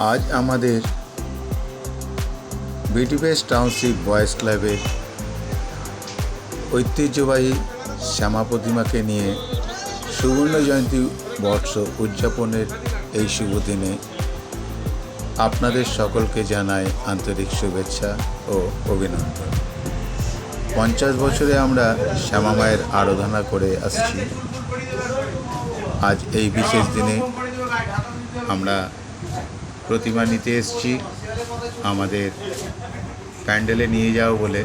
আজ আমাদের বিটিপেস township boys ক্লাবের ঐতিহ্যবাহী শ্যামা প্রতিমাকে নিয়ে সুবর্ণ জয়ন্তী বর্ষ উদযাপনের এই শুভ দিনে আপনাদের সকলকে জানাই আন্তরিক শুভেচ্ছা ও অভিনন্দন। পঞ্চাশ বছরে আমরা শ্যামা মায়ের আরাধনা করে আসছি। আজ এই বিশেষ দিনে আমরা প্রতিমা নিতে এসেছি। আমাদের প্যান্ডেলে নিয়ে যাও বলে।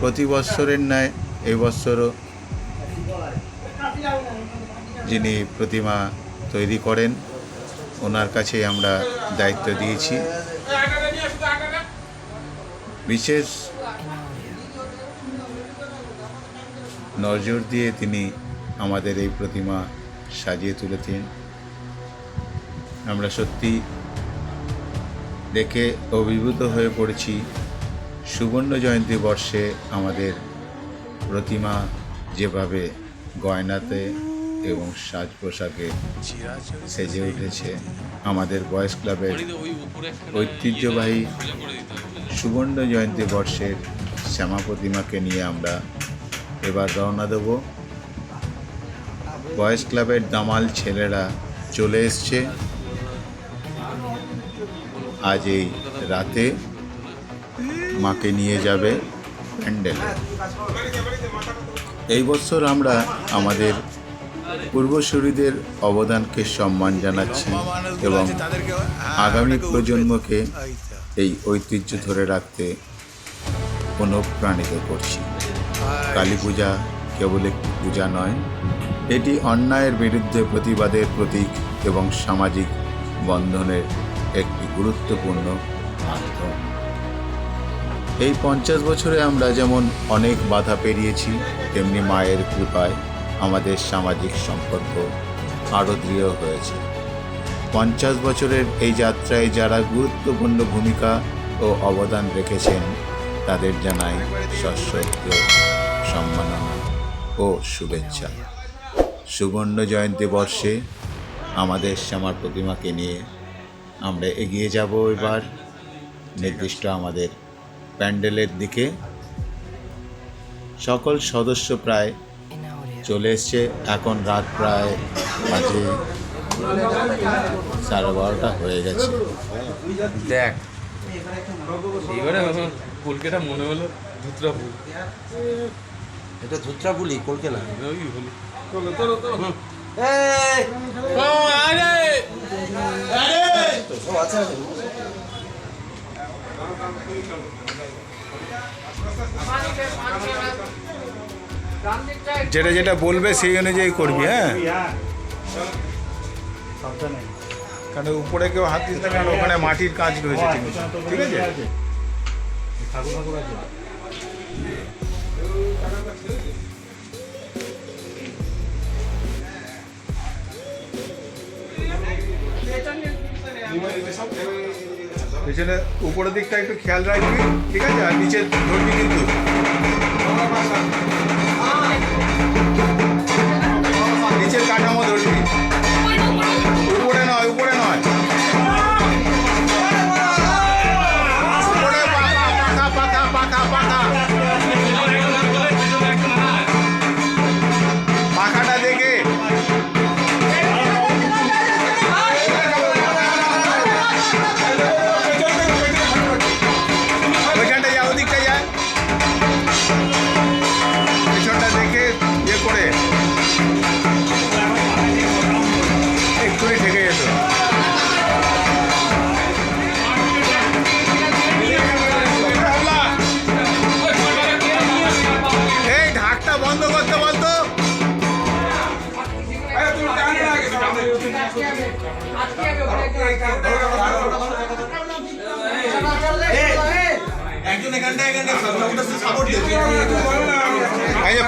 প্রতি বৎসরের ন্যায় এই বৎসরও যিনি প্রতিমা তৈরি করেন, ওনার কাছে আমরা দায়িত্ব দিয়েছি। বিশেষ নজর দিয়ে তিনি আমাদের এই প্রতিমা সাজিয়ে তুলেছেন। আমরা সত্যি দেখে অভিভূত হয়ে পড়েছি। সুবর্ণ জয়ন্তী বর্ষে আমাদের প্রতিমা যেভাবে গয়নাতে এবং সাজ পোশাকে সেজে উঠেছে, আমাদের বয়স ক্লাবের ঐতিহ্যবাহী সুবর্ণ জয়ন্তী বর্ষের শ্যামা প্রতিমাকে নিয়ে আমরা এবার রওনা দেব। বয়েজ ক্লাবের দামাল ছেলেরা চলে এসছে। আজ এই রাতে মাকে নিয়ে যাবে প্যান্ডেলে। এই বছর আমরা আমাদের পূর্বসূরিদের অবদানকে সম্মান জানাচ্ছি এবং আগামী প্রজন্মকে এই ঐতিহ্য ধরে রাখতে অনুপ্রাণিত করছি। কালী পূজা কেবল একটি পূজা নয়, এটি অন্যায়ের বিরুদ্ধে প্রতিবাদের প্রতীক এবং সামাজিক বন্ধনের একটি গুরুত্বপূর্ণ মাধ্যম। এই পঞ্চাশ বছরে আমরা যেমন অনেক বাধা পেরিয়েছি, তেমনি মায়ের কৃপায় আমাদের সামাজিক সম্পর্ক আরও দৃঢ় হয়েছে। পঞ্চাশ বছরের এই যাত্রায় যারা গুরুত্বপূর্ণ ভূমিকা ও অবদান রেখেছেন, তাদের জানাই সশ্রদ্ধ সম্মাননা ও শুভেচ্ছা। সুবর্ণ জয়ন্তী বর্ষে আমাদের শ্যামার প্রতিমাকে নিয়ে আমরা এগিয়ে যাব এবার। নির্দিষ্ট আমাদের প্যান্ডেলের দিকে। সকল সদস্য প্রায় চলে এসছে। এখন রাত প্রায় বাজে সাড়ে বারোটা হয়ে গেছে। দেখ এবারে কলকাতা মনে হলো ধুতরা ফুল এটা ধুত্রা বলি কলকে না ওই হলো। সব আছে যেটা যেটা বলবে সেই অনুযায়ী করবি হ্যাঁ? কারণ উপরে কেউ হাত দিতে কারণ ওখানে মাটির কাজ রয়েছে ঠিক আছে ঠিক আছে? পেছনে উপরের দিকটা একটু খেয়াল রাখবি ঠিক আছে? আর নিচে ধরবি কিন্তু।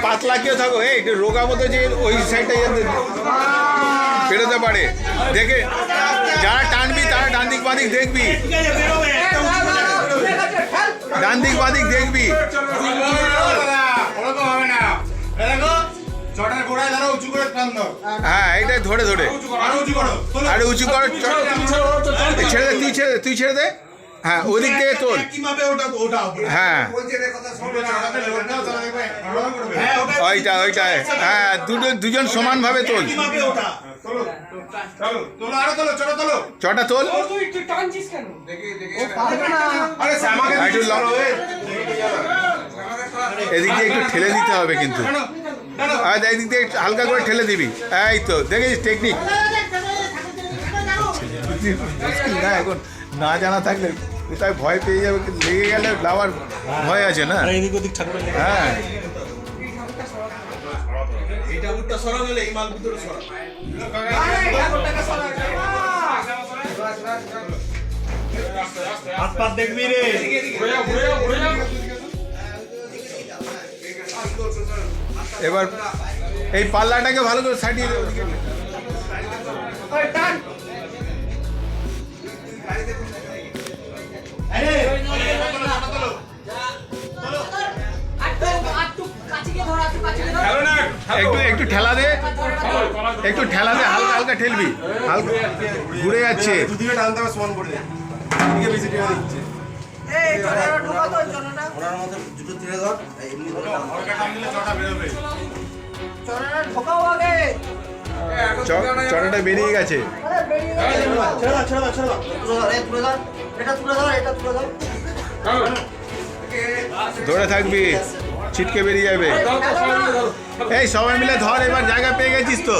পাতলা কেউ থাকো, এই রোগা মতো যে ওই সাইডটা বেরোতে পারে। দেখে, যারা টানবি, তারা ডান দিক বাদিক দেখবি। ডান দিক বাদিক দেখবি। হবে না। দেখো ছটার গোড়ায় ধরো উঁচু করে টান দাও। হ্যাঁ ধরে ধরে। আরও উঁচু করো আরে উঁচু কর ছেড়ে দে তুই ছেড়ে দে তুই ছেড়ে দে। হ্যাঁ ওদিক থেকে তোল। হ্যাঁ। হ্যাঁ ওইটা ওইটা। হ্যাঁ দুটো দুজন সমানভাবে তোল। একইভাবে ওটা। তোলো চলো তোলো আরও তোলো ছোট তোলো। চটা তোল। এদিক দিয়ে একটু ঠেলে দিতে হবে কিন্তু। আর এদিক দিয়ে হালকা করে ঠেলে দিবি। এই তো দেখেছিস টেকনিক মুশকিল না এখন না জানা থাকলে কোথায় ভয় পেয়ে যাবে লেগে গেলে লাভার ভয় আছে না? এদিক ওদিক ঠাকুর হ্যাঁ। এইটা উঠটা সরা গেলে এই মাল ভিতরে সরা হাত পাত দেখবি রে। এবার এই পাল্লাটাকে ভালো করে সাটিয়ে দে একটু একটু ঠেলা দে। একটু ঠেলা দে, হালকা হালকা ঠেলবি। হালকা ঘুরে যাচ্ছে। দুদিকে টানতে হবে, সমান করে দিচ্ছে। ওনার দুটো তুলে ধর এমনি চটাটা বেরিয়ে গেছে। ধরে থাকবি। ছিটকে বেরিয়ে যাবে। এই সবাই মিলে ধর এবার জায়গা পেয়ে গেছিস তো।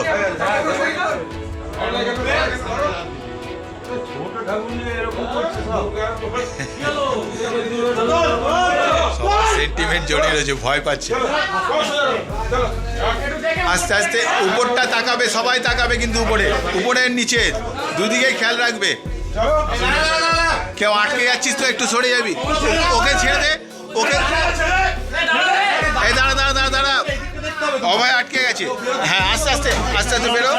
সেন্টিমেন্ট জড়িয়ে রয়েছে, ভয় পাচ্ছে। আস্তে আস্তে উপরটা তাকাবে, সবাই তাকাবে কিন্তু উপরে। উপরের নিচে দুদিকে খেয়াল রাখবে। কেউ আটকে যাচ্ছিস তো, একটু সরে যাবি। ওকে ছেড়ে দে, ওকে এই দাঁড়া দাঁড়া দাঁড়া দাঁড়া। অভয় আটকে গেছে। হ্যাঁ আস্তে আস্তে আস্তে আস্তে বেরো।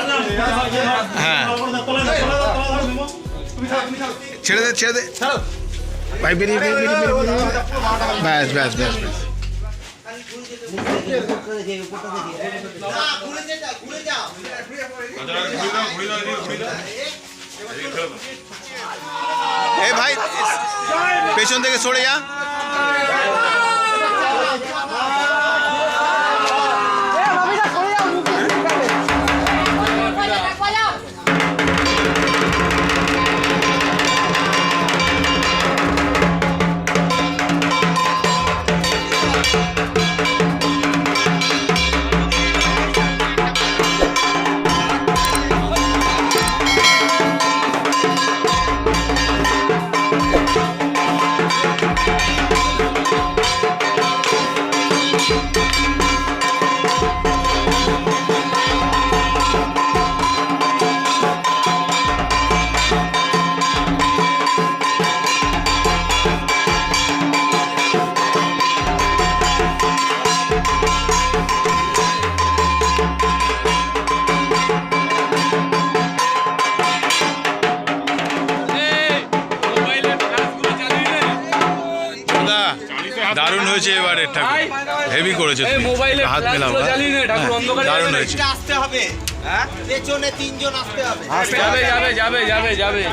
হ্যাঁ। ছেড়ে দে ছেড়ে দে। ভাই বেরিয়ে বেরিয়ে বেরিয়ে বেরিয়ে ব্যাস ব্যাস ব্যাস ব্যাস। এ ভাই পেছন থেকে সরে যা। দারুণ হয়েছে এবারে ঠাকুর হেভি করেছে। মোবাইলে হাত মেলাম না হ্যাঁ? ঠাকুর হ্যাঁ, অন্ধকারে দারুণ হয়েছে। আসতে হবে পেছনে তিনজন আসতে হবে। যাবে যাবে যাবে যাবে। যাবে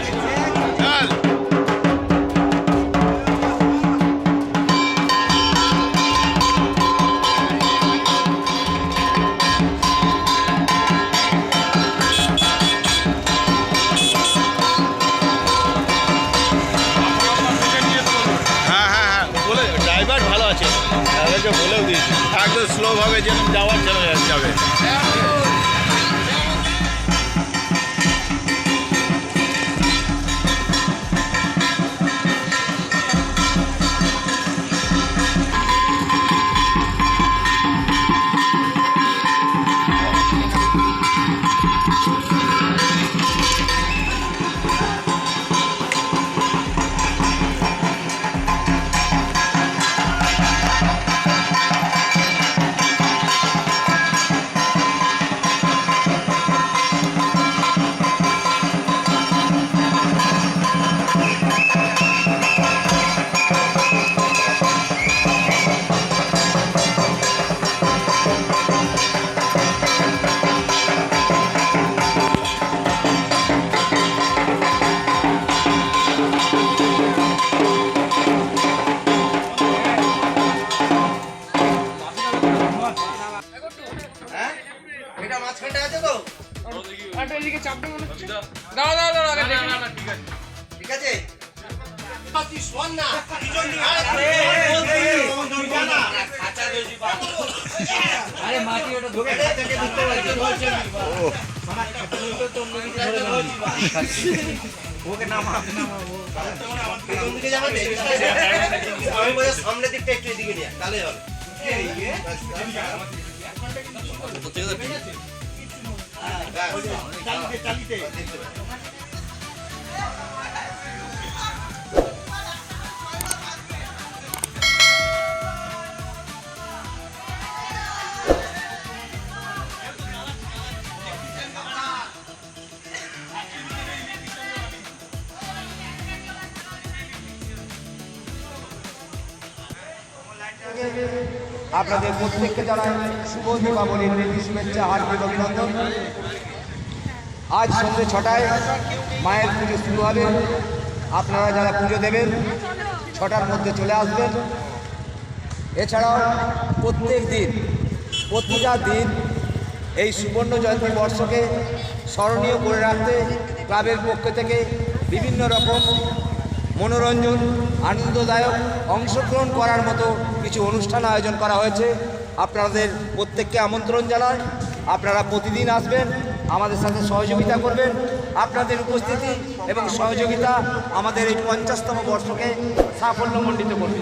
সামনের দিকটা একটু এদিকে তাহলে হবে আপনাদের প্রত্যেককে জানাই শুভ দীপাবলির প্রীতি শুভেচ্ছা, হার্দিক অভিনন্দন। আজ সন্ধ্যে ছটায় মায়ের পুজো শুরু হবে। আপনারা যারা পুজো দেবেন, ছটার মধ্যে চলে আসবেন। এছাড়াও প্রত্যেক দিন, প্রতিটা দিন এই সুবর্ণ জয়ন্তী বর্ষকে স্মরণীয় করে রাখতে ক্লাবের পক্ষ থেকে বিভিন্ন রকম মনোরঞ্জন, আনন্দদায়ক অংশগ্রহণ করার মতো কিছু অনুষ্ঠান আয়োজন করা হয়েছে। আপনাদের প্রত্যেককে আমন্ত্রণ জানাই। আপনারা প্রতিদিন আসবেন, আমাদের সাথে সহযোগিতা করবেন। আপনাদের উপস্থিতি এবং সহযোগিতা আমাদের এই পঞ্চাশতম বর্ষকে সাফল্যমণ্ডিত করবে।